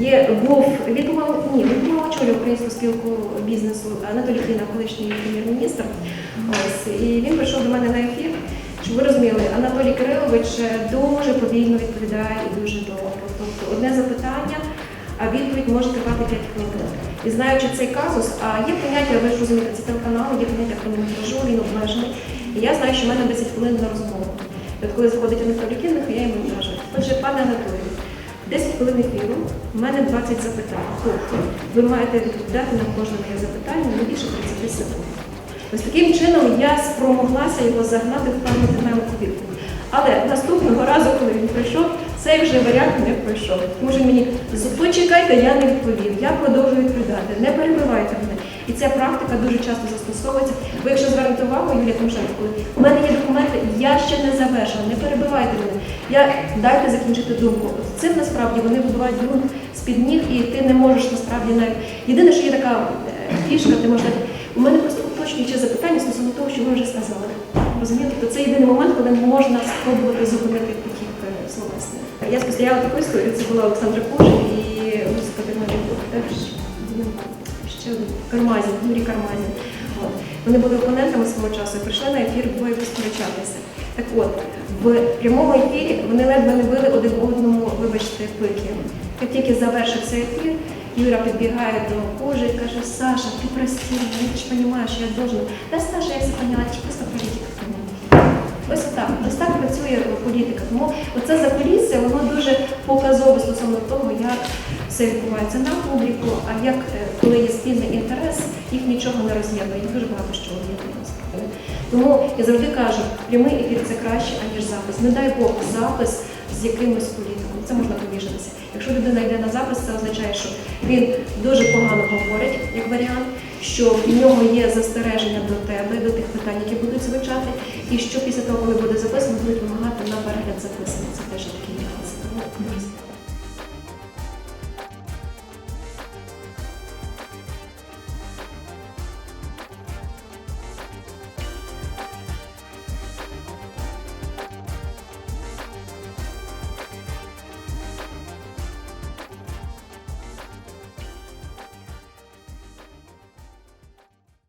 Є він помагав ні, він помагав очолював українську спілку бізнесу Анатолій Кліна, колишній прем'єр-міністр. І він прийшов до мене на ефір. Щоб ви розуміли, Анатолій Кирилович дуже повільно відповідає і дуже довго. Тобто одне запитання, а відповідь може тривати 5 хвилин. І знаючи цей казус, а є поняття, ви ж розумієте, це телеканал, є поняття хронометражу, він обмежений. І я знаю, що в мене 10 хвилин на розмову. От коли заходить Анатолій Кінних, я йому кажу, отже, пане Анатолію, 10 хвилин ефіру, в мене 20 запитань. Тобто ви маєте відповідати на кожне моє запитання не більше 30 секунд. Ось таким чином я спромоглася його загнати в певну динаміку відповідь. Але наступного разу, коли він прийшов, цей вже варіант не пройшов. Що мені почекайте, я не відповів. Я продовжую відповідати. Не перебивайте мене. І ця практика дуже часто застосовується. Ви якщо звернете увагу, Юлія Тимошенко, коли у мене є документи, я ще не завершила, не перебивайте мене. Я дайте закінчити думку. Цим насправді вони вибивають ґрунт з-під ніг, і ти не можеш насправді навіть. Єдине, що є така е, фішка, ти можеш. У мене просто уточнююче запитання стосовно того, що ви вже сказали. Розумієте? Тобто це єдиний момент, коли можна спробувати зупинити потік е, словесний. Я спостерігала таку історію. Це була Олександра Кужин і господи Марія теж ще один Кармазін, Юрій Кармазін. Вони були опонентами свого часу і прийшли на ефір двоє посперечатися. Так от, в прямому ефірі вони ледве не били один одному, вибачте, пики. Як тільки завершився ефір, Юра підбігає до кожи і каже, Саша, ти прости, ти ж розумієш, я должен. Та Саша, я все поняла, ти просто політика. Ось так, ось так працює політика. Тому оце закулісся, воно дуже показове стосовно того, як все відбувається на публіку, а як е, коли є спільний інтерес, їх нічого не роз'єднує, їх дуже багато що об'єднує. Тому я завжди кажу, прямий ефір це краще, аніж запис. Не дай Бог запис з якимось політиком. Це можна повішатися. Якщо людина йде на запис, це означає, що він дуже погано говорить, як варіант, що в нього є застереження до тебе, до тих питань, які будуть звучати, і що після того, коли буде записано, будуть вимагати на перегляд записаний. Це теж такий нюанс.